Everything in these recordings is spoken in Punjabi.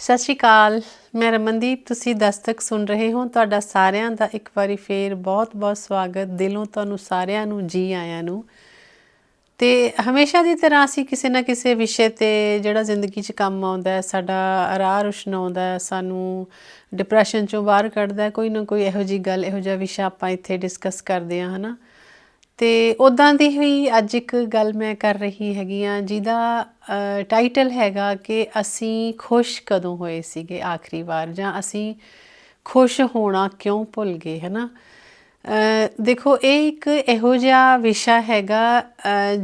ਸਤਿ ਸ਼੍ਰੀ ਅਕਾਲ, ਮੈਂ ਰਮਨਦੀਪ, ਤੁਸੀਂ ਦਸਤਕ ਸੁਣ ਰਹੇ ਹੋ ਤੁਹਾਡਾ ਸਾਰਿਆਂ ਦਾ ਇੱਕ ਵਾਰੀ ਫੇਰ ਬਹੁਤ-ਬਹੁਤ ਸਵਾਗਤ, ਦਿਲੋਂ ਤੁਹਾਨੂੰ ਸਾਰਿਆਂ ਨੂੰ, ਜੀ ਆਇਆਂ ਨੂੰ। ਤੇ ਹਮੇਸ਼ਾ ਦੀ ਤਰ੍ਹਾਂ ਅਸੀਂ ਕਿਸੇ ਨਾ ਕਿਸੇ ਵਿਸ਼ੇ ਤੇ ਜਿਹੜਾ ਜ਼ਿੰਦਗੀ 'ਚ ਕੰਮ ਆਉਂਦਾ ਹੈ, ਸਾਡਾ ਰਾਹ ਰੁਸ਼ਨਾਉਂਦਾ ਹੈ, ਸਾਨੂੰ ਡਿਪਰੈਸ਼ਨ ਚੋਂ ਬਾਹਰ ਕੱਢਦਾ ਹੈ, ਕੋਈ ਨਾ ਕੋਈ ਇਹੋ ਜੀ ਗੱਲ, ਇਹੋ ਜਿਹਾ ਵਿਸ਼ਾ ਆਪਾਂ ਇੱਥੇ ਡਿਸਕਸ ਕਰਦੇ ਹਾਂ, ਹਨਾ? ਤੇ ਉਦਾਂ ਦੀ ਹੀ ਅੱਜ ਇੱਕ ਗੱਲ ਮੈਂ ਕਰ ਰਹੀ ਹੈਗੀ ਆ ਜਿਹਦਾ ਟਾਈਟਲ ਹੈਗਾ ਕਿ ਅਸੀਂ ਖੁਸ਼ ਕਦੋਂ ਹੋਏ ਸੀਗੇ ਆਖਰੀ ਵਾਰ ਜਾਂ ਅਸੀਂ ਖੁਸ਼ ਹੋਣਾ ਕਿਉਂ ਭੁੱਲ ਗਏ ਹਨਾ? ਅ, ਦੇਖੋ ਇਹ ਇੱਕ ਇਹੋ ਜਿਹਾ ਵਿਸ਼ਾ ਹੈਗਾ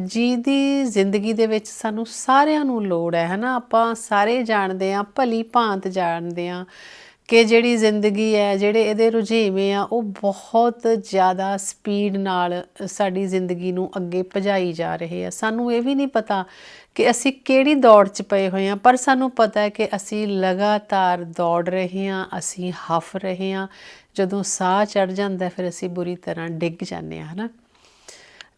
ਜਿਹਦੀ ਜ਼ਿੰਦਗੀ ਦੇ ਵਿੱਚ ਸਾਨੂੰ ਸਾਰਿਆਂ ਨੂੰ ਲੋੜ ਹੈ ਹਨਾ? ਆਪਾਂ ਸਾਰੇ ਜਾਣਦੇ ਆ ਭਲੀ ਭਾਂਤ ਜਾਣਦੇ ਆ। ਕਿ ਜਿਹੜੀ ਜ਼ਿੰਦਗੀ ਹੈ, ਜਿਹੜੇ ਇਹਦੇ ਰੁਝੇਵੇਂ ਆ, ਉਹ ਬਹੁਤ ਜ਼ਿਆਦਾ ਸਪੀਡ ਨਾਲ ਸਾਡੀ ਜ਼ਿੰਦਗੀ ਨੂੰ ਅੱਗੇ ਭਜਾਈ ਜਾ ਰਹੇ ਆ। ਸਾਨੂੰ ਇਹ ਵੀ ਨਹੀਂ ਪਤਾ ਕਿ ਅਸੀਂ ਕਿਹੜੀ ਦੌੜ 'ਚ ਪਏ ਹੋਏ ਆ, ਪਰ ਸਾਨੂੰ ਪਤਾ ਹੈ ਕਿ ਅਸੀਂ ਲਗਾਤਾਰ ਦੌੜ ਰਹੇ ਹਾਂ ਅਸੀਂ ਹਫ ਰਹੇ ਹਾਂ ਜਦੋਂ ਸਾਹ ਚੜ ਜਾਂਦਾ, ਫਿਰ ਅਸੀਂ ਬੁਰੀ ਤਰ੍ਹਾਂ ਡਿੱਗ ਜਾਂਦੇ ਹਾਂ ਹਨਾ?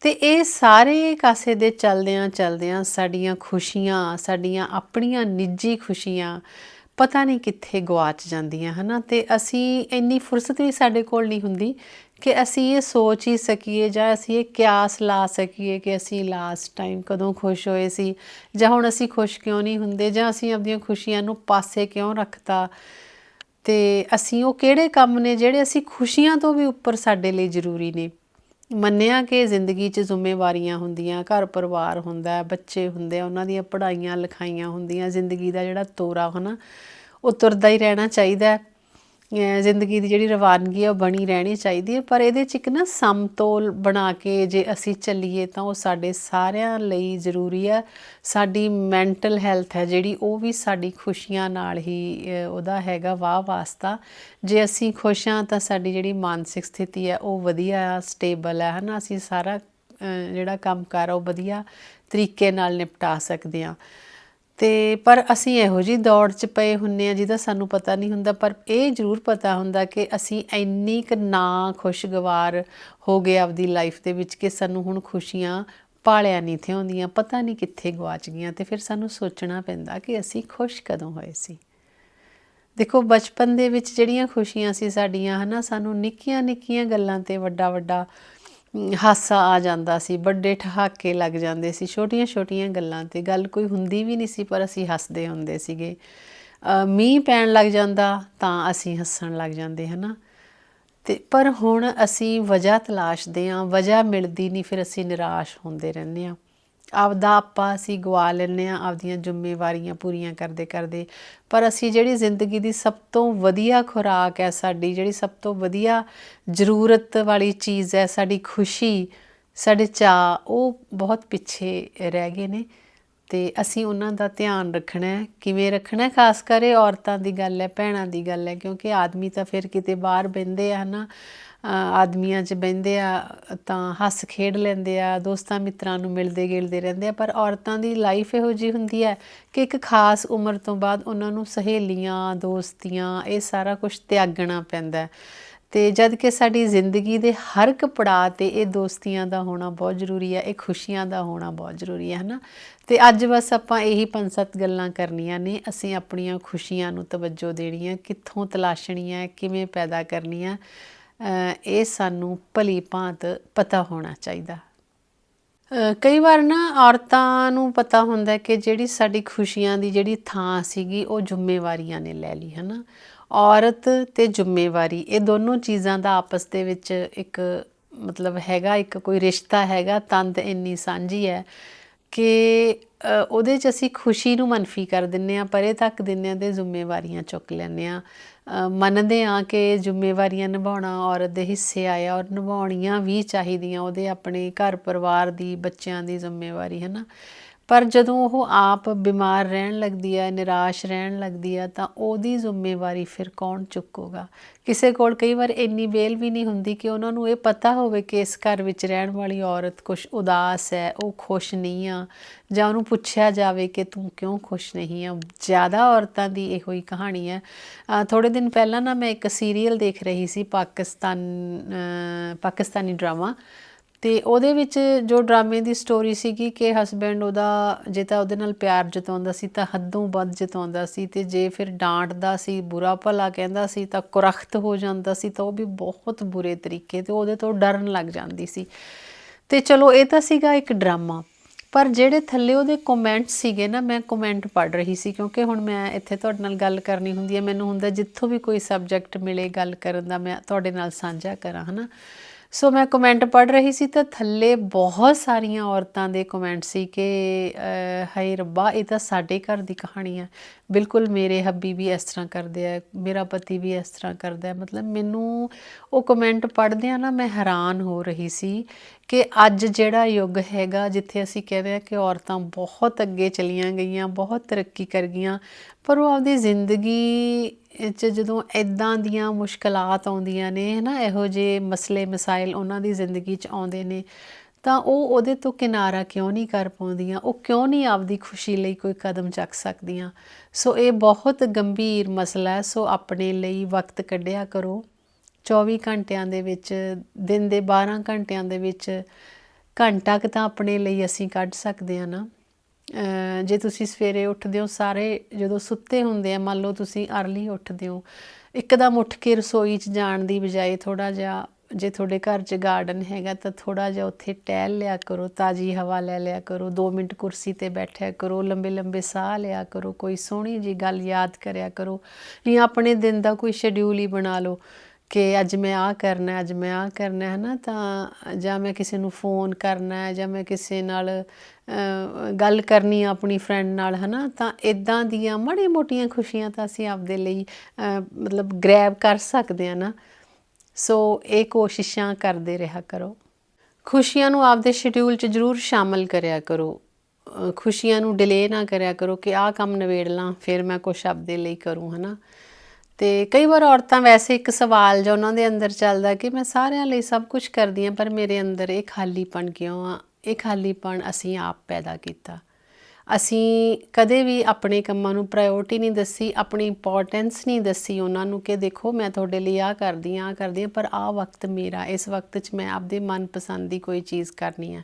ਤੇ ਇਹ ਸਾਰੇ ਕਾਸੇ ਦੇ ਚਲਦਿਆਂ ਚਲਦਿਆਂ ਸਾਡੀਆਂ ਖੁਸ਼ੀਆਂ, ਸਾਡੀਆਂ ਆਪਣੀਆਂ ਨਿੱਜੀ ਖੁਸ਼ੀਆਂ ਪਤਾ ਨਹੀਂ ਕਿੱਥੇ ਗਵਾਚ ਜਾਂਦੀਆਂ, ਹਨਾ? ਤੇ ਅਸੀਂ ਇੰਨੀ ਫੁਰਸਤ ਵੀ ਸਾਡੇ ਕੋਲ ਨਹੀਂ ਹੁੰਦੀ ਕਿ ਅਸੀਂ ਇਹ ਸੋਚ ਹੀ ਸਕੀਏ ਜਾਂ ਅਸੀਂ ਇਹ ਕਿਆਸ ਲਾ ਸਕੀਏ ਕਿ ਅਸੀਂ ਲਾਸਟ ਟਾਈਮ ਕਦੋਂ ਖੁਸ਼ ਹੋਏ ਸੀ ਜਾਂ ਹੁਣ ਅਸੀਂ ਖੁਸ਼ ਕਿਉਂ ਨਹੀਂ ਹੁੰਦੇ ਜਾਂ ਅਸੀਂ ਆਪਣੀਆਂ ਖੁਸ਼ੀਆਂ ਨੂੰ ਪਾਸੇ ਕਿਉਂ ਰੱਖਤਾ? ਤੇ ਅਸੀਂ ਉਹ ਕਿਹੜੇ ਕੰਮ ਨੇ ਜਿਹੜੇ ਅਸੀਂ ਖੁਸ਼ੀਆਂ ਤੋਂ ਵੀ ਉੱਪਰ ਸਾਡੇ ਲਈ ਜ਼ਰੂਰੀ ਨੇ? ਮੰਨਿਆ ਕਿ ਜ਼ਿੰਦਗੀ 'ਚ ਜ਼ਿੰਮੇਵਾਰੀਆਂ ਹੁੰਦੀਆਂ, ਘਰ ਪਰਿਵਾਰ ਹੁੰਦਾ, ਬੱਚੇ ਹੁੰਦੇ ਆ, ਉਹਨਾਂ ਦੀਆਂ ਪੜ੍ਹਾਈਆਂ, ਲਿਖਾਈਆਂ ਹੁੰਦੀਆਂ, ਜ਼ਿੰਦਗੀ ਦਾ ਜਿਹੜਾ ਤੋਰਾ ਹਨਾ ਉਹ ਤੁਰਦਾ ਹੀ ਰਹਿਣਾ ਚਾਹੀਦਾ ਜ਼ਿੰਦਗੀ ਦੀ ਜਿਹੜੀ ਰਵਾਨਗੀ ਆ ਉਹ ਬਣੀ ਰਹਿਣੀ ਚਾਹੀਦੀ ਹੈ, ਪਰ ਇਹਦੇ 'ਚ ਇੱਕ ਨਾ ਸਮਤੋਲ ਬਣਾ ਕੇ ਜੇ ਅਸੀਂ ਚੱਲੀਏ ਤਾਂ ਉਹ ਸਾਡੇ ਸਾਰਿਆਂ ਲਈ ਜ਼ਰੂਰੀ ਆ। ਸਾਡੀ ਮੈਂਟਲ ਹੈਲਥ ਹੈ ਜਿਹੜੀ, ਉਹ ਵੀ ਸਾਡੀ ਖੁਸ਼ੀਆਂ ਨਾਲ ਹੀ ਉਹਦਾ ਹੈਗਾ ਵਾਹ ਵਾਸਤਾ। ਜੇ ਅਸੀਂ ਖੁਸ਼ ਹਾਂ ਤਾਂ ਸਾਡੀ ਜਿਹੜੀ ਮਾਨਸਿਕ ਸਥਿਤੀ ਹੈ, ਉਹ ਵਧੀਆ ਆ ਸਟੇਬਲ ਹੈ, ਹਨਾ? ਅਸੀਂ ਸਾਰਾ ਜਿਹੜਾ ਕੰਮ ਕਰ ਉਹ ਵਧੀਆ ਤਰੀਕੇ ਨਾਲ ਨਿਪਟਾ ਸਕਦੇ ਹਾਂ। ਤੇ ਪਰ ਅਸੀਂ ਇਹੋ ਜੀ ਦੌੜ 'ਚ ਪਏ ਹੁੰਨੇ ਆ ਜਿਹਦਾ ਸਾਨੂੰ ਪਤਾ ਨਹੀਂ ਹੁੰਦਾ, ਪਰ ਇਹ ਜ਼ਰੂਰ ਪਤਾ ਹੁੰਦਾ ਕਿ ਅਸੀਂ ਇੰਨੀ ਕੁ ਨਾ ਖੁਸ਼ਗਵਾਰ ਹੋ ਗਏ ਆਪਦੀ ਲਾਈਫ ਦੇ ਵਿੱਚ ਕਿ ਸਾਨੂੰ ਹੁਣ ਖੁਸ਼ੀਆਂ ਪਾਲਿਆ ਨਹੀਂ ਥੀ ਹੁੰਦੀਆਂ ਪਤਾ ਨਹੀਂ ਕਿੱਥੇ ਗਵਾਚ ਗਈਆਂ ਤੇ ਫਿਰ ਸਾਨੂੰ ਸੋਚਣਾ ਪੈਂਦਾ ਕਿ ਅਸੀਂ ਖੁਸ਼ ਕਦੋਂ ਹੋਏ ਸੀ। ਦੇਖੋ, ਬਚਪਨ ਦੇ ਵਿੱਚ ਜਿਹੜੀਆਂ ਖੁਸ਼ੀਆਂ ਸੀ ਸਾਡੀਆਂ ਹਨਾ, ਸਾਨੂੰ ਨਿੱਕੀਆਂ ਨਿੱਕੀਆਂ ਗੱਲਾਂ ਤੇ ਵੱਡਾ ਵੱਡਾ ਹਾਸਾ ਆ ਜਾਂਦਾ ਸੀ, ਵੱਡੇ ਠਹਾਕੇ ਲੱਗ ਜਾਂਦੇ ਸੀ, ਛੋਟੀਆਂ ਛੋਟੀਆਂ ਗੱਲਾਂ ਤੇ ਗੱਲ ਕੋਈ ਹੁੰਦੀ ਵੀ ਨਹੀਂ ਸੀ, ਪਰ ਅਸੀਂ ਹੱਸਦੇ ਹੁੰਦੇ ਸੀਗੇ। ਮੀਂਹ ਪੈਣ ਲੱਗ ਜਾਂਦਾ ਤਾਂ ਅਸੀਂ ਹੱਸਣ ਲੱਗ ਜਾਂਦੇ, ਹਨਾ? ਤੇ ਪਰ ਹੁਣ ਅਸੀਂ ਵਜ੍ਹਾ ਤਲਾਸ਼ਦੇ ਹਾਂ, ਵਜ੍ਹਾ ਮਿਲਦੀ ਨਹੀਂ, ਫਿਰ ਅਸੀਂ ਨਿਰਾਸ਼ ਹੁੰਦੇ ਰਹਿੰਦੇ ਹਾਂ। ਆਪਦਾ ਆਪਾਂ ਅਸੀਂ ਗਵਾ ਲੈਂਦੇ ਹਾਂ ਆਪਦੀਆਂ ਜ਼ਿੰਮੇਵਾਰੀਆਂ ਪੂਰੀਆਂ ਕਰਦੇ ਕਰਦੇ। ਪਰ ਅਸੀਂ ਜਿਹੜੀ ਜ਼ਿੰਦਗੀ ਦੀ ਸਭ ਤੋਂ ਵਧੀਆ ਖੁਰਾਕ ਹੈ ਸਾਡੀ ਜਿਹੜੀ ਸਭ ਤੋਂ ਵਧੀਆ ਜ਼ਰੂਰਤ ਵਾਲੀ ਚੀਜ਼ ਹੈ ਸਾਡੀ ਖੁਸ਼ੀ ਸਾਡੇ ਚਾਅ ਉਹ ਬਹੁਤ ਪਿੱਛੇ ਰਹਿ ਗਏ ਨੇ। ਤੇ ਅਸੀਂ ਉਹਨਾਂ ਦਾ ਧਿਆਨ ਰੱਖਣਾ ਹੈ। ਕਿਵੇਂ ਰੱਖਣਾ ਹੈ? ਖਾਸ ਕਰ ਇਹ ਔਰਤਾਂ ਦੀ ਗੱਲ ਹੈ ਭੈਣਾਂ ਦੀ ਗੱਲ ਹੈ। ਕਿਉਂਕਿ ਆਦਮੀ ਤਾਂ ਫਿਰ ਕਿਤੇ ਬਾਹਰ ਬਹਿੰਦੇ ਆ ਹਨਾ। ਅ, ਆਦਮੀਆਂ 'ਚ ਬਹਿੰਦੇ ਆ ਤਾਂ ਹੱਸ ਖੇਡ ਲੈਂਦੇ ਆ ਦੋਸਤਾਂ ਮਿੱਤਰਾਂ ਨੂੰ ਮਿਲਦੇ ਗਿਲਦੇ ਰਹਿੰਦੇ ਆ ਪਰ ਔਰਤਾਂ ਦੀ ਲਾਈਫ ਇਹੋ ਜੀ ਹੁੰਦੀ ਹੈ ਕਿ ਇੱਕ ਖਾਸ ਉਮਰ ਤੋਂ ਬਾਅਦ ਉਹਨਾਂ ਨੂੰ ਸਹੇਲੀਆਂ ਦੋਸਤੀਆਂ ਇਹ ਸਾਰਾ ਕੁਝ ਤਿਆਗਣਾ ਪੈਂਦਾ ਹੈ। ਤੇ ਜਦ ਕਿ ਸਾਡੀ ਜ਼ਿੰਦਗੀ ਦੇ ਹਰ ਇੱਕ ਪੜਾਅ ਤੇ ਇਹ ਦੋਸਤੀਆਂ ਦਾ ਹੋਣਾ ਬਹੁਤ ਜ਼ਰੂਰੀ ਹੈ ਇਹ ਖੁਸ਼ੀਆਂ ਦਾ ਹੋਣਾ ਬਹੁਤ ਜ਼ਰੂਰੀ ਹੈ ਹਨਾ? ਤੇ ਅੱਜ ਬਸ ਆਪਾਂ ਇਹੀ ਪੰਜ ਸੱਤ ਗੱਲਾਂ ਕਰਨੀਆਂ ਨੇ ਅਸੀਂ ਆਪਣੀਆਂ ਖੁਸ਼ੀਆਂ ਨੂੰ ਤਵੱਜੋ ਦੇਣੀ ਹੈ ਕਿੱਥੋਂ ਤਲਾਸ਼ਣੀ ਹੈ, ਕਿਵੇਂ ਪੈਦਾ ਕਰਨੀ ਹੈ ਇਹ ਸਾਨੂੰ ਭਲੀ ਭਾਂਤ ਪਤਾ ਹੋਣਾ ਚਾਹੀਦਾ। ਕਈ ਵਾਰ ਨਾ ਔਰਤਾਂ ਨੂੰ ਪਤਾ ਹੁੰਦਾ ਕਿ ਜਿਹੜੀ ਸਾਡੀ ਖੁਸ਼ੀਆਂ ਦੀ ਜਿਹੜੀ ਥਾਂ ਸੀਗੀ, ਉਹ ਜ਼ਿੰਮੇਵਾਰੀਆਂ ਨੇ ਲੈ ਲਈ, ਹਨਾ? ਔਰਤ ਤੇ ਜ਼ਿੰਮੇਵਾਰੀ, ਇਹ ਦੋਨੋਂ ਚੀਜ਼ਾਂ ਦਾ ਆਪਸ ਦੇ ਵਿੱਚ ਇੱਕ ਮਤਲਬ ਹੈਗਾ, ਇੱਕ ਕੋਈ ਰਿਸ਼ਤਾ ਹੈਗਾ, ਤੰਦ ਇੰਨੀ ਸਾਂਝੀ ਹੈ ਕਿ ਉਹਦੇ 'ਚ ਅਸੀਂ ਖੁਸ਼ੀ ਨੂੰ ਮਨਫੀ ਕਰ ਦਿੰਨੇ ਆ ਪਰੇ ਤੱਕ ਦਿੰਨੇ ਆ ਤੇ ਜ਼ਿੰਮੇਵਾਰੀਆਂ ਚੁੱਕ ਲੈਂਦੇ ਆ ਮੰਨਦੇ ਆ ਕਿ ਜ਼ਿੰਮੇਵਾਰੀਆਂ ਨਿਭਾਉਣਾ ਔਰਤ ਦੇ ਹਿੱਸੇ ਆਇਆ ਔਰ ਨਿਭਾਉਣੀਆਂ ਵੀ ਚਾਹੀਦੀਆਂ ਉਹਦੇ ਆਪਣੇ ਘਰ ਪਰਿਵਾਰ ਦੀ ਬੱਚਿਆਂ ਦੀ ਜ਼ਿੰਮੇਵਾਰੀ, ਹੈ ਨਾ? ਪਰ ਜਦੋਂ ਉਹ ਆਪ ਬਿਮਾਰ ਰਹਿਣ ਲੱਗਦੀ ਹੈ ਨਿਰਾਸ਼ ਰਹਿਣ ਲੱਗਦੀ ਹੈ ਤਾਂ ਉਹਦੀ ਜ਼ਿੰਮੇਵਾਰੀ ਫਿਰ ਕੌਣ ਚੁੱਕੂਗਾ? ਕਿਸੇ ਕੋਲ ਕਈ ਵਾਰ ਇੰਨੀ ਵੇਲ ਵੀ ਨਹੀਂ ਹੁੰਦੀ ਕਿ ਉਹਨਾਂ ਨੂੰ ਇਹ ਪਤਾ ਹੋਵੇ ਕਿ ਇਸ ਘਰ ਵਿੱਚ ਰਹਿਣ ਵਾਲੀ ਔਰਤ ਕੁਝ ਉਦਾਸ ਹੈ ਉਹ ਖੁਸ਼ ਨਹੀਂ ਆ। ਜਾਂ ਉਹਨੂੰ ਪੁੱਛਿਆ ਜਾਵੇ ਕਿ ਤੂੰ ਕਿਉਂ ਖੁਸ਼ ਨਹੀਂ ਆ? ਜ਼ਿਆਦਾ ਔਰਤਾਂ ਦੀ ਇਹੋ ਹੀ ਕਹਾਣੀ ਹੈ। ਅ, ਥੋੜੇ ਦਿਨ ਪਹਿਲਾਂ ਨਾ ਮੈਂ ਇੱਕ ਸੀਰੀਅਲ ਦੇਖ ਰਹੀ ਸੀ ਪਾਕਿਸਤਾਨ ਪਾਕਿਸਤਾਨੀ ਡਰਾਮਾ। ਤੇ ਉਹਦੇ ਵਿੱਚ ਜੋ ਡਰਾਮੇ ਦੀ ਸਟੋਰੀ ਸੀਗੀ ਕਿ ਹਸਬੈਂਡ ਉਹਦਾ, ਜੇ ਤਾਂ ਉਹਦੇ ਨਾਲ ਪਿਆਰ ਜਤਾਉਂਦਾ ਸੀ, ਤਾਂ ਹੱਦੋਂ ਵੱਧ ਜਤਾਉਂਦਾ ਸੀ ਤੇ ਜੇ ਫਿਰ ਡਾਂਟਦਾ ਸੀ, ਬੁਰਾ ਭਲਾ ਕਹਿੰਦਾ ਸੀ, ਤਾਂ ਕੁਰਖਤ ਹੋ ਜਾਂਦਾ ਸੀ, ਤਾਂ ਉਹ ਵੀ ਬਹੁਤ ਬੁਰੇ ਤਰੀਕੇ ਤੇ ਉਹਦੇ ਤੋਂ ਡਰਨ ਲੱਗ ਜਾਂਦੀ ਸੀ। ਤੇ ਚਲੋ ਇਹ ਤਾਂ ਸੀਗਾ ਇੱਕ ਡਰਾਮਾ। ਪਰ ਜਿਹੜੇ ਥੱਲੇ ਉਹਦੇ ਕਮੈਂਟ ਸੀਗੇ ਨਾ, ਮੈਂ ਕਮੈਂਟ ਪੜ੍ਹ ਰਹੀ ਸੀ ਕਿਉਂਕਿ ਹੁਣ ਮੈਂ ਇੱਥੇ ਤੁਹਾਡੇ ਨਾਲ ਗੱਲ ਕਰਨੀ ਹੁੰਦੀ ਹੈ, ਮੈਨੂੰ ਹੁੰਦਾ ਜਿੱਥੋਂ ਵੀ ਕੋਈ ਸਬਜੈਕਟ ਮਿਲੇ ਗੱਲ ਕਰਨ ਦਾ, ਮੈਂ ਤੁਹਾਡੇ ਨਾਲ ਸਾਂਝਾ ਕਰਾਂ, ਹਨਾ? ਸੋ ਮੈਂ ਕਮੈਂਟ ਪੜ੍ਹ ਰਹੀ ਸੀ ਤਾਂ ਥੱਲੇ ਬਹੁਤ ਸਾਰੀਆਂ ਔਰਤਾਂ ਦੇ ਕਮੈਂਟ ਸੀ ਕਿ ਹਾਏ ਰੱਬਾ, ਇਹ ਤਾਂ ਸਾਡੇ ਘਰ ਦੀ ਕਹਾਣੀ ਹੈ ਬਿਲਕੁਲ ਮੇਰੇ ਹੱਬੀ ਵੀ ਇਸ ਤਰ੍ਹਾਂ ਕਰਦੇ ਆ, ਮੇਰਾ ਪਤੀ ਵੀ ਇਸ ਤਰ੍ਹਾਂ ਕਰਦਾ ਹੈ। ਮਤਲਬ ਮੈਨੂੰ ਉਹ ਕਮੈਂਟ ਪੜ੍ਹਦਿਆਂ ਨਾ ਮੈਂ ਹੈਰਾਨ ਹੋ ਰਹੀ ਸੀ ਕਿ ਅੱਜ ਜਿਹੜਾ ਯੁੱਗ ਹੈਗਾ, ਜਿੱਥੇ ਅਸੀਂ ਕਹਿੰਦੇ ਆ ਕਿ ਔਰਤਾਂ ਬਹੁਤ ਅੱਗੇ ਚਲੀਆਂ ਗਈਆਂ, ਬਹੁਤ ਤਰੱਕੀ ਕਰ ਗਈਆਂ, ਪਰ ਉਹ ਆਪਦੀ ਜ਼ਿੰਦਗੀ 'ਚ ਜਦੋਂ ਇਦਾਂ ਦੀਆਂ ਮੁਸ਼ਕਲਾਤ ਆਉਂਦੀਆਂ ਨੇ, ਹਨਾ, ਇਹੋ ਜਿਹੇ ਮਸਲੇ, ਮਸਾਇਲ ਉਹਨਾਂ ਦੀ ਜ਼ਿੰਦਗੀ 'ਚ ਆਉਂਦੇ ਨੇ, ਤਾਂ ਉਹ ਉਹਦੇ ਤੋਂ ਕਿਨਾਰਾ ਕਿਉਂ ਨਹੀਂ ਕਰ ਪਾਉਂਦੀਆਂ? ਉਹ ਕਿਉਂ ਨਹੀਂ ਆਪਦੀ ਖੁਸ਼ੀ ਲਈ ਕੋਈ ਕਦਮ ਚੱਕ ਸਕਦੀਆਂ? ਸੋ ਇਹ ਬਹੁਤ ਗੰਭੀਰ ਮਸਲਾ ਹੈ, ਸੋ ਆਪਣੇ ਲਈ ਵਕਤ ਕੱਢਿਆ ਕਰੋ। 24 ਘੰਟਿਆਂ ਦੇ ਵਿੱਚ, ਦਿਨ ਦੇ 12 ਘੰਟਿਆਂ ਦੇ ਵਿੱਚ ਘੰਟਾ ਕੁ ਤਾਂ ਆਪਣੇ ਲਈ ਅਸੀਂ ਕੱਢ ਸਕਦੇ ਹਾਂ ਨਾ। ਜੇ ਤੁਸੀਂ ਸਵੇਰੇ ਉੱਠਦੇ ਹੋ, ਸਾਰੇ ਜਦੋਂ ਸੁੱਤੇ ਹੁੰਦੇ ਆ, ਮੰਨ ਲਓ ਤੁਸੀਂ ਅਰਲੀ ਉੱਠਦੇ ਹੋ, ਇੱਕਦਮ ਉੱਠ ਕੇ ਰਸੋਈ 'ਚ ਜਾਣ ਦੀ ਬਜਾਏ ਥੋੜਾ ਜਿਹਾ ਜੇ ਤੁਹਾਡੇ ਘਰ 'ਚ ਗਾਰਡਨ ਹੈਗਾ ਤਾਂ ਥੋੜਾ ਜਿਹਾ ਉੱਥੇ ਟਹਿਲ ਲਿਆ ਕਰੋ, ਤਾਜ਼ੀ ਹਵਾ ਲੈ ਲਿਆ ਕਰੋ 2 ਮਿੰਟ ਕੁਰਸੀ ਤੇ ਬੈਠਿਆ ਕਰੋ, ਲੰਬੇ ਲੰਬੇ ਸਾਹ ਲਿਆ ਕਰੋ, ਕੋਈ ਸੋਹਣੀ ਜੀ ਗੱਲ ਯਾਦ ਕਰਿਆ ਕਰੋ ਜਾਂ ਆਪਣੇ ਦਿਨ ਦਾ ਕੋਈ ਸ਼ਡਿਊਲ ਹੀ ਬਣਾ ਲਓ। ਕਿ ਅੱਜ ਮੈਂ ਆਹ ਕਰਨਾ ਅੱਜ ਮੈਂ ਆਹ ਕਰਨਾ ਹੈ ਨਾ ਤਾਂ ਜਾਂ ਮੈਂ ਕਿਸੇ ਨੂੰ ਫੋਨ ਕਰਨਾ ਹੈ, ਜਾਂ ਮੈਂ ਕਿਸੇ ਨਾਲ ਗੱਲ ਕਰਨੀ ਆ ਆਪਣੀ ਫਰੈਂਡ ਨਾਲ, ਹਨਾ? ਤਾਂ ਇਦਾਂ ਦੀਆਂ ਮਾੜੀਆਂ ਮੋਟੀਆਂ ਖੁਸ਼ੀਆਂ ਤਾਂ ਅਸੀਂ ਆਪਦੇ ਲਈ ਮਤਲਬ ਗ੍ਰੈਬ ਕਰ ਸਕਦੇ ਆ ਨਾ। ਸੋ ਇਹ ਕੋਸ਼ਿਸ਼ਾਂ ਕਰਦੇ ਰਿਹਾ ਕਰੋ। ਖੁਸ਼ੀਆਂ ਨੂੰ ਆਪਦੇ ਸ਼ਡਿਊਲ 'ਚ ਜ਼ਰੂਰ ਸ਼ਾਮਲ ਕਰਿਆ ਕਰੋ। ਖੁਸ਼ੀਆਂ ਨੂੰ ਡਿਲੇ ਨਾ ਕਰਿਆ ਕਰੋ ਕਿ ਆਹ ਕੰਮ ਨਿਬੇੜ ਲਾਂ, ਫਿਰ ਮੈਂ ਕੁਛ ਆਪਦੇ ਲਈ ਕਰੂੰ, ਹਨਾ? ਤੇ ਕਈ ਵਾਰ ਔਰਤਾਂ ਵੈਸੇ ਇੱਕ ਸਵਾਲ ਜੋ ਉਹਨਾਂ ਦੇ ਅੰਦਰ ਚੱਲਦਾ ਕਿ ਮੈਂ ਸਾਰਿਆਂ ਲਈ ਸਭ ਕੁਝ ਕਰਦੀ ਹਾਂ, ਪਰ ਮੇਰੇ ਅੰਦਰ ਇਹ ਖਾਲੀਪਣ ਕਿਉਂ ਆ? ਇਹ ਖਾਲੀਪਣ ਅਸੀਂ ਆਪ ਪੈਦਾ ਕੀਤਾ। ਅਸੀਂ ਕਦੇ ਵੀ ਆਪਣੇ ਕੰਮਾਂ ਨੂੰ ਪ੍ਰਾਇੋਰਟੀ ਨਹੀਂ ਦੱਸੀ, ਆਪਣੀ ਇੰਪੋਰਟੈਂਸ ਨਹੀਂ ਦੱਸੀ ਉਹਨਾਂ ਨੂੰ ਕਿ ਦੇਖੋ ਮੈਂ ਤੁਹਾਡੇ ਲਈ ਆਹ ਕਰਦੀ ਹਾਂ ਆਹ ਕਰਦੀ ਹਾਂ ਪਰ ਆਹ ਵਕਤ ਮੇਰਾ, ਇਸ ਵਕਤ 'ਚ ਮੈਂ ਆਪਦੇ ਮਨਪਸੰਦ ਦੀ ਕੋਈ ਚੀਜ਼ ਕਰਨੀ ਹੈ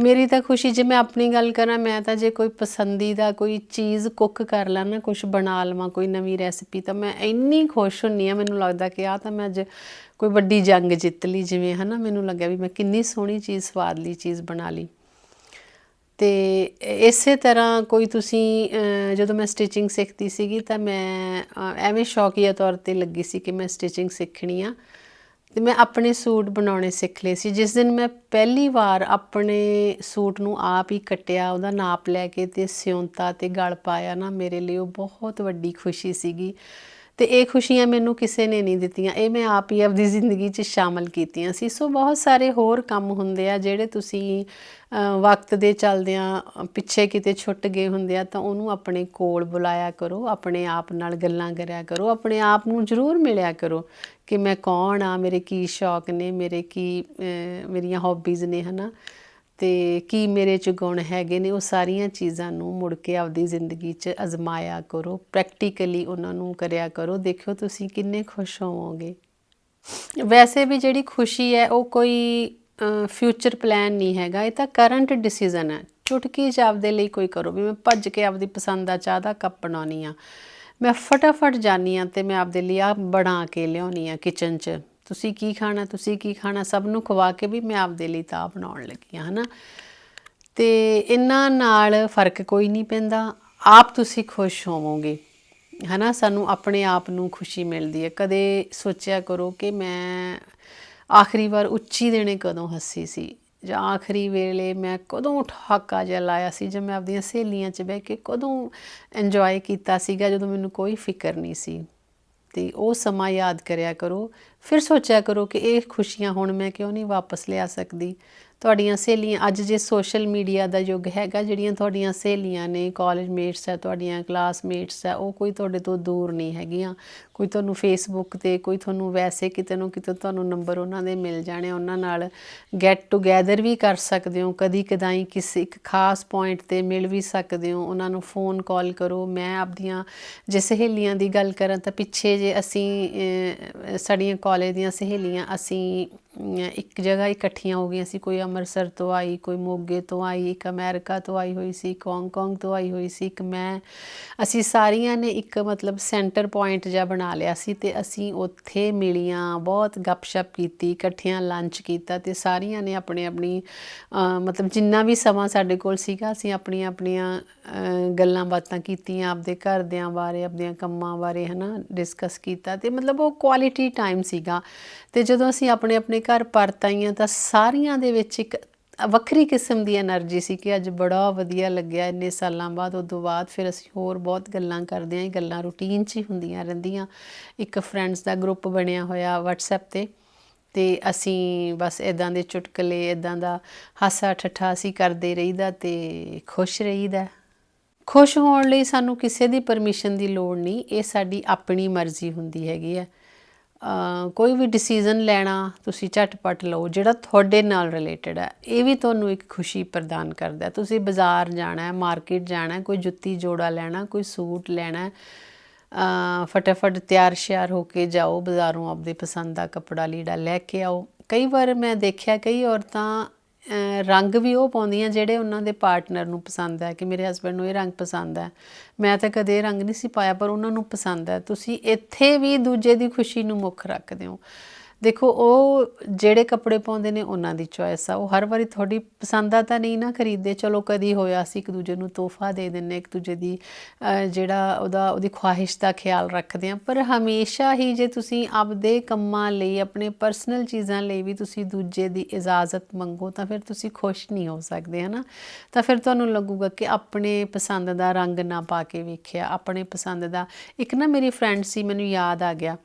ਮੇਰੀ ਤਾਂ ਖੁਸ਼ੀ ਜੇ ਮੈਂ ਆਪਣੀ ਗੱਲ ਕਰਾਂ, ਮੈਂ ਤਾਂ ਜੇ ਕੋਈ ਪਸੰਦੀਦਾ ਕੋਈ ਚੀਜ਼ ਕੁੱਕ ਕਰ ਲਾਂ ਨਾ ਕੁਝ ਬਣਾ ਲਵਾਂ, ਕੋਈ ਨਵੀਂ ਰੈਸਪੀ ਤਾਂ ਮੈਂ ਇੰਨੀ ਖੁਸ਼ ਹੁੰਨੀ ਆ, ਮੈਨੂੰ ਲੱਗਦਾ ਕਿ ਆਹ ਤਾਂ ਮੈਂ ਅੱਜ ਕੋਈ ਵੱਡੀ ਜੰਗ ਜਿੱਤ ਲਈ ਜਿਵੇਂ, ਹਨਾ, ਮੈਨੂੰ ਲੱਗਿਆ ਵੀ ਮੈਂ ਕਿੰਨੀ ਸੋਹਣੀ ਚੀਜ਼, ਸਵਾਦਲੀ ਚੀਜ਼ ਬਣਾ ਲਈ। ਤੇ ਇਸੇ ਤਰ੍ਹਾਂ ਕੋਈ ਤੁਸੀਂ ਜਦੋਂ ਮੈਂ ਸਟਿਚਿੰਗ ਸਿੱਖਦੀ ਸੀਗੀ ਤਾਂ ਮੈਂ ਐਵੇਂ ਸ਼ੌਕੀਆ ਤੌਰ ਤੇ ਲੱਗੀ ਸੀ ਕਿ ਮੈਂ ਸਟਿਚਿੰਗ ਸਿੱਖਣੀ ਆ। ਤੇ ਮੈਂ ਆਪਣੇ ਸੂਟ ਬਣਾਉਣੇ ਸਿੱਖ ਲਏ ਸੀ। ਜਿਸ ਦਿਨ ਮੈਂ ਪਹਿਲੀ ਵਾਰ ਆਪਣੇ ਸੂਟ ਨੂੰ ਆਪ ਹੀ ਕੱਟਿਆ, ਉਹਦਾ ਨਾਪ ਲੈ ਕੇ ਤੇ ਸਿਉਂਤਾ ਤੇ ਗਲ ਪਾਇਆ ਨਾ ਮੇਰੇ ਲਈ, ਉਹ ਬਹੁਤ ਵੱਡੀ ਖੁਸ਼ੀ ਸੀਗੀ। ਤੇ ਇਹ ਖੁਸ਼ੀਆਂ ਮੈਨੂੰ ਕਿਸੇ ਨੇ ਨਹੀਂ ਦਿੱਤੀਆਂ। ਇਹ ਮੈਂ ਆਪ ਹੀ ਆਪਦੀ ਜ਼ਿੰਦਗੀ 'ਚ ਸ਼ਾਮਲ ਕੀਤੀਆਂ ਸੀ। ਸੋ ਬਹੁਤ ਸਾਰੇ ਹੋਰ ਕੰਮ ਹੁੰਦੇ ਆ ਜਿਹੜੇ ਤੁਸੀਂ ਵਕਤ ਦੇ ਚੱਲਦਿਆਂ, ਪਿੱਛੇ ਕਿਤੇ ਛੁੱਟ ਗਏ ਹੁੰਦੇ ਆ ਤਾਂ ਉਹਨੂੰ ਆਪਣੇ ਕੋਲ ਬੁਲਾਇਆ ਕਰੋ, ਆਪਣੇ ਆਪ ਨਾਲ ਗੱਲਾਂ ਕਰਿਆ ਕਰੋ, ਆਪਣੇ ਆਪ ਨੂੰ ਜ਼ਰੂਰ ਮਿਲਿਆ ਕਰੋ ਕਿ ਮੈਂ ਕੌਣ ਆ, ਮੇਰੇ ਕੀ ਸ਼ੌਕ ਨੇ, ਮੇਰੇ ਕੀ ਮੇਰੀਆਂ ਹੌਬੀਜ਼ ਨੇ, ਹਨਾ? ਤੇ ਕੀ ਮੇਰੇ ਚ ਗੁਣ ਹੈਗੇ ਨੇ, ਉਹ ਸਾਰੀਆਂ ਚੀਜ਼ਾਂ ਨੂੰ ਮੁੜ ਕੇ ਆਪਦੀ ਜ਼ਿੰਦਗੀ 'ਚ ਅਜ਼ਮਾਇਆ ਕਰੋ ਪ੍ਰੈਕਟੀਕਲੀ ਉਹਨਾਂ ਨੂੰ ਕਰਿਆ ਕਰੋ। ਦੇਖਿਓ ਤੁਸੀਂ ਕਿੰਨੇ ਖੁਸ਼ ਹੋਵੋਗੇ। ਵੈਸੇ ਵੀ ਜਿਹੜੀ ਖੁਸ਼ੀ ਹੈ, ਉਹ ਕੋਈ ਫਿਊਚਰ ਪਲਾਨ ਨਹੀਂ ਹੈਗਾ। ਇਹ ਤਾਂ ਕਰੰਟ ਡਿਸੀਜਨ ਹੈ। ਚੁਟਕੀ 'ਚ ਆਪਦੇ ਲਈ ਕੋਈ ਕਰੋ। ਵੀ ਮੈਂ ਭੱਜ ਕੇ ਆਪਦੀ ਪਸੰਦ ਦਾ ਚਾਹ ਦਾ ਕੱਪ ਬਣਾਉਣੀ ਆ। ਮੈਂ ਫਟਾਫਟ ਜਾਨੀ ਆ ਤੇ ਮੈਂ ਆਪਦੇ ਲਈ ਆ ਬਣਾ ਕੇ ਲਿਆਉਣੀ ਆ ਕਿਚਨ 'ਚ। ਤੁਸੀਂ ਕੀ ਖਾਣਾ, ਤੁਸੀਂ ਕੀ ਖਾਣਾ, ਸਭ ਨੂੰ ਖਵਾ ਕੇ ਵੀ ਮੈਂ ਆਪਦੇ ਲਈ ਤਾਂ ਬਣਾਉਣ ਲੱਗੀ ਹਾਂ, ਹਨਾ? ਤੇ ਇਹਨਾਂ ਨਾਲ ਫ਼ਰਕ ਕੋਈ ਨਹੀਂ ਪੈਂਦਾ। ਆਪ ਤੁਸੀਂ ਖੁਸ਼ ਹੋਵੋਗੇ, ਹਨਾ? ਸਾਨੂੰ ਆਪਣੇ ਆਪ ਨੂੰ ਖੁਸ਼ੀ ਮਿਲਦੀ ਹੈ। ਕਦੇ ਸੋਚਿਆ ਕਰੋ ਕਿ ਮੈਂ ਆਖਰੀ ਵਾਰ ਉੱਚੀ ਦੇਣੇ ਕਦੋਂ ਹੱਸੀ ਸੀ? ਜਾਂ ਆਖਰੀ ਵੇਲੇ ਮੈਂ ਕਦੋਂ ਠਾਕਾ ਜਿਹਾ ਲਾਇਆ ਸੀ ਜਦ ਮੈਂ ਆਪਣੀਆਂ ਸਹੇਲੀਆਂ 'ਚ ਬਹਿ ਕੇ ਕਦੋਂ ਇੰਜੋਏ ਕੀਤਾ ਸੀਗਾ, ਜਦੋਂ ਮੈਨੂੰ ਕੋਈ ਫਿਕਰ ਨਹੀਂ ਸੀ? ਤੇ ਉਹ ਸਮਾਂ ਯਾਦ ਕਰਿਆ ਕਰੋ। ਫਿਰ ਸੋਚਿਆ ਕਰੋ ਕਿ ਇਹ ਖੁਸ਼ੀਆਂ ਹੁਣ ਮੈਂ ਕਿਉਂ ਨਹੀਂ ਵਾਪਸ ਲਿਆ ਸਕਦੀ? ਤੁਹਾਡੀਆਂ ਸਹੇਲੀਆਂ, ਅੱਜ ਜੇ ਸੋਸ਼ਲ ਮੀਡੀਆ ਦਾ ਯੁੱਗ ਹੈਗਾ, ਜਿਹੜੀਆਂ ਤੁਹਾਡੀਆਂ ਸਹੇਲੀਆਂ ਨੇ ਕਾਲਜ ਮੇਟਸ ਹੈ, ਤੁਹਾਡੀਆਂ ਕਲਾਸਮੇਟਸ ਹੈ, ਉਹ ਕੋਈ ਤੁਹਾਡੇ ਤੋਂ ਦੂਰ ਨਹੀਂ ਹੈਗੀਆਂ। ਕੋਈ ਤੁਹਾਨੂੰ ਫੇਸਬੁੱਕ ਤੇ, ਕੋਈ ਤੁਹਾਨੂੰ ਵੈਸੇ ਕਿਤੇ ਨੂੰ ਕਿਤੇ ਤੁਹਾਨੂੰ ਨੰਬਰ ਉਹਨਾਂ ਦੇ ਮਿਲ ਜਾਣੇ, ਉਹਨਾਂ ਨਾਲ ਗੈਟ ਟੂਗੇਦਰ ਵੀ ਕਰ ਸਕਦੇ ਹੋ, ਕਦੀ ਕਦਾਈ ਕਿਸੇ ਇੱਕ ਖਾਸ ਪੁਆਇੰਟ ਤੇ ਮਿਲ ਵੀ ਸਕਦੇ ਹੋ, ਉਹਨਾਂ ਨੂੰ ਫੋਨ ਕਾਲ ਕਰੋ। ਮੈਂ ਆਪਦੀਆਂ, ਜੇ ਸਹੇਲੀਆਂ ਦੀ ਗੱਲ ਕਰਾਂ ਤਾਂ ਪਿੱਛੇ ਜੇ ਅਸੀਂ ਸਾਡੀਆਂ ਕਾਲਜ ਦੀਆਂ ਸਹੇਲੀਆਂ, ਅਸੀਂ ਇੱਕ ਜਗ੍ਹਾ ਇਕੱਠੀਆਂ ਹੋ ਗਈਆਂ ਸੀ। ਕੋਈ ਅੰਮ੍ਰਿਤਸਰ ਤੋਂ ਆਈ, ਕੋਈ ਮੋਗੇ ਤੋਂ ਆਈ, ਇੱਕ ਅਮਰੀਕਾ ਤੋਂ ਆਈ ਹੋਈ ਸੀ, ਇੱਕ ਹਾਂਗਕਾਂਗ ਤੋਂ ਆਈ ਹੋਈ ਸੀ। ਇੱਕ ਮੈਂ, ਅਸੀਂ ਸਾਰੀਆਂ ਨੇ ਇੱਕ ਮਤਲਬ ਸੈਂਟਰ ਪੁਆਇੰਟ ਜਿਹਾ ਬਣਾ ਲਿਆ ਸੀ ਤੇ ਅਸੀਂ ਉੱਥੇ ਮਿਲੀਆਂ, ਬਹੁਤ ਗੱਪਸ਼ਪ ਕੀਤੀ, ਇਕੱਠੀਆਂ ਲੰਚ ਕੀਤਾ ਤੇ ਸਾਰੀਆਂ ਨੇ ਆਪਣੇ ਆਪਣੀ ਮਤਲਬ ਜਿੰਨਾ ਵੀ ਸਮਾਂ ਸਾਡੇ ਕੋਲ ਸੀਗਾ, ਅਸੀਂ ਆਪਣੀਆਂ ਆਪਣੀਆਂ ਗੱਲਾਂ ਬਾਤਾਂ ਕੀਤੀਆਂ, ਆਪਦੇ ਘਰਦਿਆਂ ਬਾਰੇ ਆਪਣੀਆਂ ਕੰਮਾਂ ਬਾਰੇ ਹਨਾ ਡਿਸਕਸ ਕੀਤਾ ਤੇ ਮਤਲਬ ਉਹ ਕੁਆਲਿਟੀ ਟਾਈਮ ਸੀਗਾ। ਤੇ ਜਦੋਂ ਅਸੀਂ ਆਪਣੇ ਆਪਣੇ ਘਰ ਪਰਤ ਆਈਆਂ ਤਾਂ ਸਾਰੀਆਂ ਦੇ ਵਿੱਚ ਇੱਕ ਵੱਖਰੀ ਕਿਸਮ ਦੀ એનર્ਜੀ ਸੀ ਕਿ ਅੱਜ ਬੜਾ ਵਧੀਆ ਲੱਗਿਆ। ਇੰਨੇ ਸਾਲਾਂ ਬਾਅਦ ਉਹ ਤੋਂ ਬਾਅਦ ਫਿਰ ਅਸੀਂ ਹੋਰ ਬਹੁਤ ਗੱਲਾਂ ਕਰਦੇ ਆਂ। ਇਹ ਗੱਲਾਂ ਰੁਟੀਨ 'ਚ ਹੀ ਹੁੰਦੀਆਂ ਰਹਿੰਦੀਆਂ। ਇੱਕ ਫਰੈਂਡਸ ਦਾ ਗਰੁੱਪ ਬਣਿਆ ਹੋਇਆ WhatsApp ਤੇ ਤੇ ਅਸੀਂ ਬਸ ਇਦਾਂ ਦੇ ਚੁਟਕਲੇ ਇਦਾਂ ਦਾ ਹਾਸਾ ਠੱਠਾ ਅਸੀਂ ਕਰਦੇ ਰਹੀਦਾ ਤੇ ਖੁਸ਼ ਰਹੀਦਾ। ਖੁਸ਼ ਹੋਣ ਲਈ ਸਾਨੂੰ ਕਿਸੇ ਦੀ ਪਰਮਿਸ਼ਨ ਦੀ ਲੋੜ ਨਹੀਂ। ਇਹ ਸਾਡੀ ਆਪਣੀ ਮਰਜ਼ੀ ਹੁੰਦੀ ਹੈਗੀ ਹੈ। ਕੋਈ ਵੀ ਡਿਸੀਜਨ ਲੈਣਾ, ਤੁਸੀਂ ਝਟਪਟ ਲਓ, ਜਿਹੜਾ ਤੁਹਾਡੇ ਨਾਲ ਰਿਲੇਟਡ ਹੈ, ਇਹ ਵੀ ਤੁਹਾਨੂੰ ਇੱਕ ਖੁਸ਼ੀ ਪ੍ਰਦਾਨ ਕਰਦਾ ਤੁਸੀਂ ਬਾਜ਼ਾਰ ਜਾਣਾ ਹੈ ਮਾਰਕੀਟ ਜਾਣਾ ਹੈ, ਕੋਈ ਜੁੱਤੀ ਜੋੜਾ ਲੈਣਾ, ਕੋਈ ਸੂਟ ਲੈਣਾ ਫਟਾਫਟ ਤਿਆਰ ਸ਼ਿਆਰ ਹੋ ਕੇ ਜਾਓ, ਬਾਜ਼ਾਰੋਂ ਆਪਦੇ ਪਸੰਦ ਦਾ ਕੱਪੜਾ ਲੀੜਾ ਲੈ ਕੇ ਆਓ। ਕਈ ਵਾਰ ਮੈਂ ਦੇਖਿਆ, ਕਈ ਔਰਤਾਂ ਰੰਗ ਵੀ ਉਹ ਪਾਉਂਦੀਆਂ ਜਿਹੜੇ ਉਹਨਾਂ ਦੇ ਪਾਰਟਨਰ ਨੂੰ ਪਸੰਦ ਹੈ ਕਿ ਮੇਰੇ ਹਸਬੰਡ ਨੂੰ ਇਹ ਰੰਗ ਪਸੰਦ ਹੈ ਮੈਂ ਤਾਂ ਕਦੇ ਇਹ ਰੰਗ ਨਹੀਂ ਸੀ ਪਾਇਆ, ਪਰ ਉਹਨਾਂ ਨੂੰ ਪਸੰਦ ਹੈ ਤੁਸੀਂ ਇੱਥੇ ਵੀ ਦੂਜੇ ਦੀ ਖੁਸ਼ੀ ਨੂੰ ਮੁੱਖ ਰੱਖਦੇ ਹੋ। ਦੇਖੋ, ਉਹ ਜਿਹੜੇ ਕੱਪੜੇ ਪਾਉਂਦੇ ਨੇ, ਉਹਨਾਂ ਦੀ ਚੋਇਸ ਆ। ਉਹ ਹਰ ਵਾਰੀ ਤੁਹਾਡੀ ਪਸੰਦ ਆ ਤਾਂ ਨਹੀਂ ਨਾ ਖਰੀਦਦੇ। ਚਲੋ, ਕਦੀ ਹੋਇਆ ਸੀ, ਇੱਕ ਦੂਜੇ ਨੂੰ ਤੋਹਫਾ ਦੇ ਦਿੰਨੇ ਇੱਕ ਦੂਜੇ ਦੀ ਜਿਹੜਾ ਉਹਦਾ, ਉਹਦੀ ਖੁਆਇਸ਼ ਦਾ ਖਿਆਲ ਰੱਖਦੇ ਆ ਪਰ ਹਮੇਸ਼ਾ ਹੀ ਜੇ ਤੁਸੀਂ ਆਪਦੇ ਕੰਮਾਂ ਲਈ, ਆਪਣੇ ਪਰਸਨਲ ਚੀਜ਼ਾਂ ਲਈ ਵੀ ਤੁਸੀਂ ਦੂਜੇ ਦੀ ਇਜਾਜ਼ਤ ਮੰਗੋ, ਤਾਂ ਫਿਰ ਤੁਸੀਂ ਖੁਸ਼ ਨਹੀਂ ਹੋ ਸਕਦੇ, ਹਨਾ? ਤਾਂ ਫਿਰ ਤੁਹਾਨੂੰ ਲੱਗੂਗਾ ਕਿ ਆਪਣੇ ਪਸੰਦ ਦਾ ਰੰਗ ਨਾ ਪਾ ਕੇ ਵੇਖਿਆ। ਆਪਣੇ ਪਸੰਦ ਦਾ, ਇੱਕ ਨਾ ਮੇਰੀ ਫਰੈਂਡ ਸੀ, ਮੈਨੂੰ ਯਾਦ ਆ ਗਿਆ।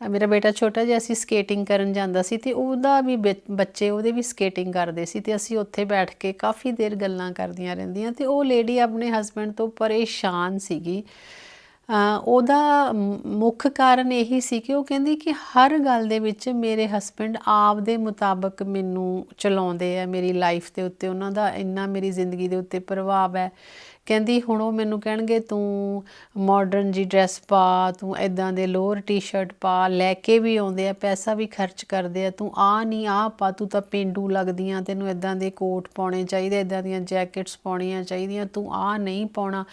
ਮੇਰਾ ਬੇਟਾ ਛੋਟਾ ਜਿਹਾ ਅਸੀਂ ਸਕੇਟਿੰਗ ਕਰਨ ਜਾਂਦਾ ਸੀ ਤੇ ਉਹਦਾ ਵੀ ਬੱਚ- ਬੱਚੇ ਉਹਦੇ ਵੀ ਸਕੇਟਿੰਗ ਕਰਦੇ ਸੀ ਤੇ ਅਸੀਂ ਉੱਥੇ ਬੈਠ ਕੇ ਕਾਫੀ ਦੇਰ ਗੱਲਾਂ ਕਰਦੀਆਂ ਰਹਿੰਦੀਆਂ ਤੇ ਉਹ ਲੇਡੀ ਆਪਣੇ ਹਸਬੰਡ ਤੋਂ ਪਰੇਸ਼ਾਨ ਸੀਗੀ। ਉਹਦਾ ਮੁੱਖ ਕਾਰਨ ਇਹੀ ਸੀ ਕਿ ਉਹ ਕਹਿੰਦੀ ਕਿ ਹਰ ਗੱਲ ਦੇ ਵਿੱਚ ਮੇਰੇ ਹਸਬੰਡ ਆਪ ਦੇ ਮੁਤਾਬਕ ਮੈਨੂੰ ਚਲਾਉਂਦੇ ਆ, ਮੇਰੀ ਲਾਈਫ ਦੇ ਉੱਤੇ ਉਹਨਾਂ ਦਾ ਇੰਨਾ ਮੇਰੀ ਜ਼ਿੰਦਗੀ ਦੇ ਉੱਤੇ ਪ੍ਰਭਾਵ ਹੈ ਕਹਿੰਦੀ, ਹੁਣ ਉਹ ਮੈਨੂੰ ਕਹਿਣਗੇ, ਤੂੰ ਮਾਡਰਨ ਜੀ ਡਰੈਸ ਪਾ, ਤੂੰ ਐਦਾਂ ਦੇ ਲੋਅਰ ਟੀ-ਸ਼ਰਟ ਪਾ, ਲੈ ਕੇ ਵੀ ਆਉਂਦੇ ਆ, ਪੈਸਾ ਵੀ ਖਰਚ ਕਰਦੇ ਆ, ਤੂੰ ਆ ਨਹੀਂ ਆ ਪਾ, ਤੂੰ ਤਾਂ ਪੇਂਡੂ ਲੱਗਦੀਆਂ, ਤੈਨੂੰ ਐਦਾਂ ਦੇ ਕੋਟ ਪਾਉਣੇ ਚਾਹੀਦੇ ਐਦਾਂ ਦੀਆਂ ਜੈਕਟਸ ਪਾਉਣੀਆਂ ਚਾਹੀਦੀਆਂ, ਤੂੰ ਆ ਨਹੀਂ ਪਾਉਣਾ।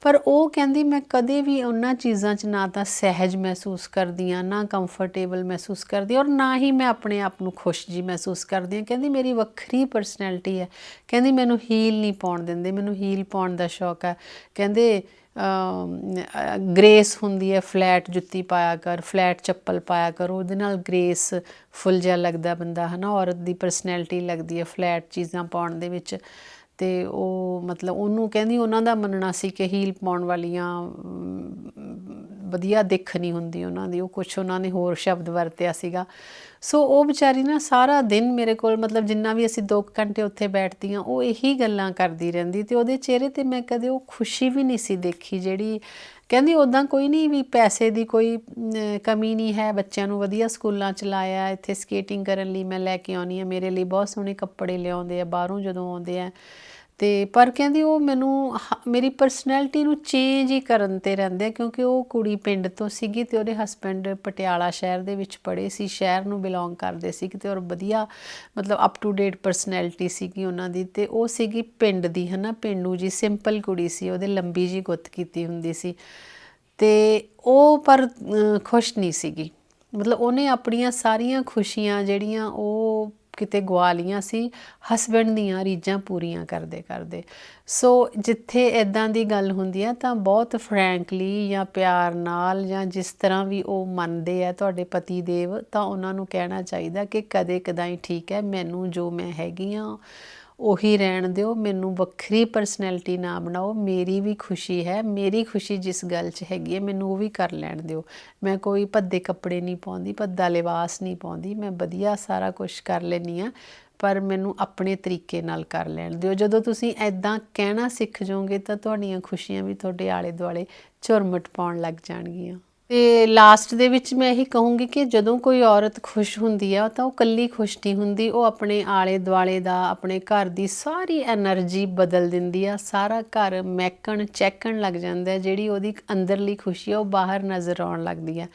ਪਰ ਉਹ ਕਹਿੰਦੀ, ਮੈਂ ਕਦੇ ਵੀ ਉਹਨਾਂ ਚੀਜ਼ਾਂ 'ਚ ਨਾ ਤਾਂ ਸਹਿਜ ਮਹਿਸੂਸ ਕਰਦੀ ਆ, ਨਾ ਕੰਫਰਟੇਬਲ ਮਹਿਸੂਸ ਕਰਦੀ ਔਰ ਨਾ ਹੀ ਮੈਂ ਆਪਣੇ ਆਪ ਨੂੰ ਖੁਸ਼ ਜੀ ਮਹਿਸੂਸ ਕਰਦੀ ਆ। ਕਹਿੰਦੀ, ਮੇਰੀ ਵੱਖਰੀ ਪਰਸਨੈਲਿਟੀ ਹੈ। ਕਹਿੰਦੀ, ਮੈਨੂੰ ਹੀਲ ਨਹੀਂ ਪਾਉਣ ਦਿੰਦੇ, ਮੈਨੂੰ ਹੀਲ ਪਾਉਣ ਦਾ ਸ਼ੌਕ ਹੈ। ਕਹਿੰਦੇ ਗ੍ਰੇਸ ਹੁੰਦੀ ਹੈ, ਫਲੈਟ ਜੁੱਤੀ ਪਾਇਆ ਕਰ, ਫਲੈਟ ਚੱਪਲ ਪਾਇਆ ਕਰ, ਉਹਦੇ ਨਾਲ ਗ੍ਰੇਸ ਫੁੱਲ ਜਿਹਾ ਲੱਗਦਾ ਬੰਦਾ, ਹਨਾ? ਔਰਤ ਦੀ ਪਰਸਨੈਲਿਟੀ ਲੱਗਦੀ ਹੈ ਫਲੈਟ ਚੀਜ਼ਾਂ ਪਾਉਣ ਦੇ ਵਿੱਚ। ਤੇ ਉਹ ਮਤਲਬ ਉਹਨੂੰ ਕਹਿੰਦੀ, ਉਹਨਾਂ ਦਾ ਮੰਨਣਾ ਸੀ ਕਿ ਹੀਲ ਪਾਉਣ ਵਾਲੀਆਂ ਵਧੀਆ ਦਿੱਖ ਨਹੀਂ ਹੁੰਦੀ ਉਹਨਾਂ ਦੀ, ਉਹ ਕੁਝ ਉਹਨਾਂ ਨੇ ਹੋਰ ਸ਼ਬਦ ਵਰਤਿਆ ਸੀਗਾ। ਸੋ ਉਹ ਵਿਚਾਰੀ ਨਾ ਸਾਰਾ ਦਿਨ ਮੇਰੇ ਕੋਲ, ਮਤਲਬ ਜਿੰਨਾ ਵੀ ਅਸੀਂ 2 ਘੰਟੇ ਉੱਥੇ ਬੈਠਦੀਆਂ, ਉਹ ਇਹੀ ਗੱਲਾਂ ਕਰਦੀ ਰਹਿੰਦੀ ਤੇ ਉਹਦੇ ਚਿਹਰੇ ਤੇ ਮੈਂ ਕਦੇ ਉਹ ਖੁਸ਼ੀ ਵੀ ਨਹੀਂ ਸੀ ਦੇਖੀ ਜਿਹੜੀ ਕਹਿੰਦੀ ਉਦਾਂ ਕੋਈ ਨਹੀਂ ਵੀ ਪੈਸੇ ਦੀ ਕੋਈ ਕਮੀ ਨਹੀਂ ਹੈ, ਬੱਚਿਆਂ ਨੂੰ ਵਧੀਆ ਸਕੂਲਾਂ ਚ ਲਾਇਆ, ਇੱਥੇ ਸਕੇਟਿੰਗ ਕਰਨ ਲਈ ਮੈਂ ਲੈ ਕੇ ਆਉਣੀ ਆ, ਮੇਰੇ ਲਈ ਬਹੁਤ ਸੋਹਣੇ ਕੱਪੜੇ ਲਿਆਉਂਦੇ ਆ, ਬਾਹਰੋਂ ਜਦੋਂ ਆਉਂਦੇ ਆ। ਤੇ ਪਰ ਕਹਿੰਦੀ ਉਹ ਮੈਨੂੰ ਹ- ਮੇਰੀ ਪਰਸਨੈਲਿਟੀ ਨੂੰ ਚੇਂਜ ਹੀ ਕਰਨ ਤੇ ਰਹਿੰਦੇ ਕਿਉਂਕਿ ਉਹ ਕੁੜੀ ਪਿੰਡ ਤੋਂ ਸੀਗੀ ਤੇ ਉਹਦੇ ਹਸਬੰਡ ਪਟਿਆਲਾ ਸ਼ਹਿਰ ਦੇ ਵਿੱਚ ਪੜ੍ਹੇ ਸੀ, ਸ਼ਹਿਰ ਨੂੰ ਬਿਲੋਂਗ ਕਰਦੇ ਸੀ ਤੇ ਔਰ ਵਧੀਆ ਮਤਲਬ ਅਪ ਟੂ ਡੇਟ ਪਰਸਨੈਲਿਟੀ ਸੀਗੀ ਉਹਨਾਂ ਦੀ ਤੇ ਉਹ ਸੀਗੀ ਪਿੰਡ ਦੀ, ਹਨਾ, ਪਿੰਡੂ ਜੀ ਸਿੰਪਲ ਕੁੜੀ ਸੀ, ਉਹਦੇ ਲੰਬੀ ਜੀ ਗੁੱਤ ਕੀਤੀ ਹੁੰਦੀ ਸੀ ਤੇ ਉਹ ਪਰ ਖੁਸ਼ ਨਹੀਂ ਸੀਗੀ। ਮਤਲਬ ਉਹਨੇ ਆਪਣੀਆਂ ਸਾਰੀਆਂ ਖੁਸ਼ੀਆਂ ਜਿਹੜੀਆਂ ਉਹ ਕਿਤੇ ਗਵਾ ਲੀਆਂ ਸੀ ਹਸਬੰਡ ਦੀਆਂ ਰੀਝਾਂ ਪੂਰੀਆਂ ਕਰਦੇ ਕਰਦੇ। ਸੋ ਜਿੱਥੇ ਇਦਾਂ ਦੀ ਗੱਲ ਹੁੰਦੀ ਹੈ ਤਾਂ ਬਹੁਤ ਫਰੈਂਕਲੀ ਜਾਂ ਪਿਆਰ ਨਾਲ ਜਾਂ ਜਿਸ ਤਰ੍ਹਾਂ ਵੀ ਉਹ ਮੰਨਦੇ ਆ ਤੁਹਾਡੇ ਪਤੀ ਦੇਵ ਤਾਂ ਉਹਨਾਂ ਨੂੰ ਕਹਿਣਾ ਚਾਹੀਦਾ ਕਿ ਕਦੇ ਕਦਾਈ ਠੀਕ ਹੈ, ਮੈਨੂੰ ਜੋ ਮੈਂ ਹੈਗੀ ਆ ਉਹੀ ਰਹਿਣ ਦਿਓ, ਮੈਨੂੰ ਵੱਖਰੀ ਪਰਸਨੈਲਿਟੀ ਨਾ ਬਣਾਓ, ਮੇਰੀ ਵੀ ਖੁਸ਼ੀ ਹੈ, ਮੇਰੀ ਖੁਸ਼ੀ ਜਿਸ ਗੱਲ 'ਚ ਹੈਗੀ ਹੈ, ਮੈਨੂੰ ਉਹ ਵੀ ਕਰ ਲੈਣ ਦਿਓ। ਮੈਂ ਕੋਈ ਭੱਦੇ ਕੱਪੜੇ ਨਹੀਂ ਪਾਉਂਦੀ, ਭੱਦਾ ਲਿਬਾਸ ਨਹੀਂ ਪਾਉਂਦੀ, ਮੈਂ ਵਧੀਆ ਸਾਰਾ ਕੁਝ ਕਰ ਲੈਂਦੀ ਆ ਪਰ ਮੈਨੂੰ ਆਪਣੇ ਤਰੀਕੇ ਨਾਲ ਕਰ ਲੈਣ ਦਿਓ। ਜਦੋਂ ਤੁਸੀਂ ਐਦਾਂ ਕਹਿਣਾ ਸਿੱਖ ਜਾਓਗੇ ਤਾਂ ਤੁਹਾਡੀਆਂ ਖੁਸ਼ੀਆਂ ਵੀ ਤੁਹਾਡੇ ਆਲੇ ਦੁਆਲੇ ਝੁਰਮਟ ਪਾਉਣ ਲੱਗ ਜਾਣਗੀਆਂ। ਤੇ ਲਾਸਟ ਦੇ ਵਿੱਚ ਮੈਂ ਇਹੀ ਕਹੂੰਗੀ ਕਿ ਜਦੋਂ ਕੋਈ ਔਰਤ ਖੁਸ਼ ਹੁੰਦੀ ਆ, ਤਾਂ ਉਹ ਕੱਲੀ ਖੁਸ਼ ਨਹੀਂ ਹੁੰਦੀ, ਉਹ ਆਪਣੇ ਆਲੇ ਦੁਆਲੇ ਦਾ, ਆਪਣੇ ਘਰ ਦੀ ਸਾਰੀ એનર્ਜੀ ਬਦਲ ਦਿੰਦੀ ਆ, ਸਾਰਾ ਘਰ ਮਹਿਕਣ ਚੈਕਣ ਲੱਗ ਜਾਂਦਾ ਜਿਹੜੀ ਉਹਦੀ ਅੰਦਰਲੀ ਖੁਸ਼ੀ ਆ, ਉਹ ਬਾਹਰ ਨਜ਼ਰ ਆਉਣ ਲੱਗਦੀ ਆ।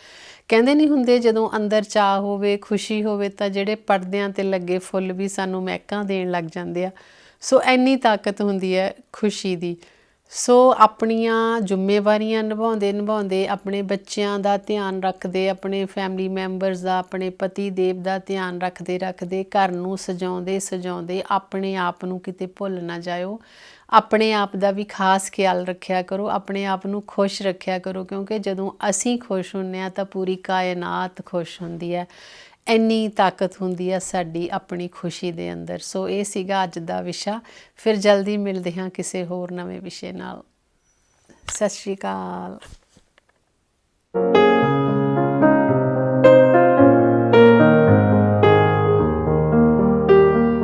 ਕਹਿੰਦੇ ਨਹੀਂ ਹੁੰਦੇ, ਜਦੋਂ ਅੰਦਰ ਚਾਹ ਹੋਵੇ, ਖੁਸ਼ੀ ਹੋਵੇ, ਤਾਂ ਜਿਹੜੇ ਪਰਦਿਆਂ ਤੇ ਲੱਗੇ ਫੁੱਲ ਵੀ ਸਾਨੂੰ ਮਹਿਕਾਂ ਦੇਣ ਲੱਗ ਜਾਂਦੇ ਆ। ਸੋ ਐਨੀ ਤਾਕਤ ਹੁੰਦੀ ਹੈ ਖੁਸ਼ੀ ਦੀ। ਸੋ ਆਪਣੀਆਂ ਜ਼ਿੰਮੇਵਾਰੀਆਂ ਨਿਭਾਉਂਦੇ ਨਿਭਾਉਂਦੇ ਆਪਣੇ ਬੱਚਿਆਂ ਦਾ ਧਿਆਨ ਰੱਖਦੇ, ਆਪਣੇ ਫੈਮਿਲੀ ਮੈਂਬਰਸ ਦਾ, ਆਪਣੇ ਪਤੀ ਦੇਵ ਦਾ ਧਿਆਨ ਰੱਖਦੇ ਰੱਖਦੇ, ਘਰ ਨੂੰ ਸਜਾਉਂਦੇ ਸਜਾਉਂਦੇ ਆਪਣੇ ਆਪ ਨੂੰ ਕਿਤੇ ਭੁੱਲ ਨਾ ਜਾਇਓ। ਆਪਣੇ ਆਪ ਦਾ ਵੀ ਖਾਸ ਖਿਆਲ ਰੱਖਿਆ ਕਰੋ, ਆਪਣੇ ਆਪ ਨੂੰ ਖੁਸ਼ ਰੱਖਿਆ ਕਰੋ ਕਿਉਂਕਿ ਜਦੋਂ ਅਸੀਂ ਖੁਸ਼ ਹੁੰਨੇ ਆ ਤਾਂ ਪੂਰੀ ਕਾਇਨਾਤ ਖੁਸ਼ ਹੁੰਦੀ ਹੈ। ਇੰਨੀ ਤਾਕਤ ਹੁੰਦੀ ਆ ਸਾਡੀ ਆਪਣੀ ਖੁਸ਼ੀ ਦੇ ਅੰਦਰ। ਸੋ ਇਹ ਸੀਗਾ ਅੱਜ ਦਾ ਵਿਸ਼ਾ। ਫਿਰ ਜਲਦੀ ਮਿਲਦੇ ਹਾਂ ਕਿਸੇ ਹੋਰ ਨਵੇਂ ਵਿਸ਼ੇ ਨਾਲ। ਸਤਿ ਸ਼੍ਰੀ ਅਕਾਲ।